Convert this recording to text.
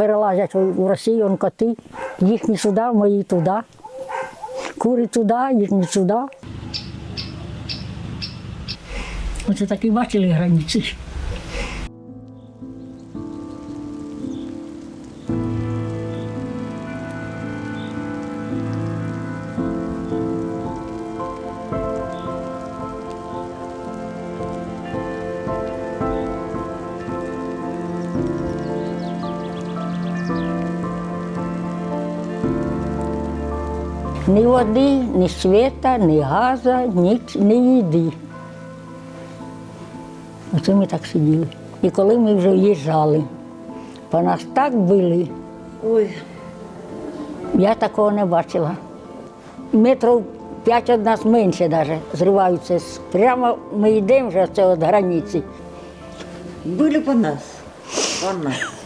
перелазять у Росію, он коти. Їхні сюди, мої туди. Кури туди, їхні сюди. Оце такі бачили границі. Ні води, ні світа, ні газу, ні, ні їди. Оце ми так сиділи. І коли ми вже в'їжджали, по нас так били, Ой, я такого не бачила. Метрів п'ять від нас менше навіть зриваються. Прямо ми йдемо вже це від границі. были по нас, по нас.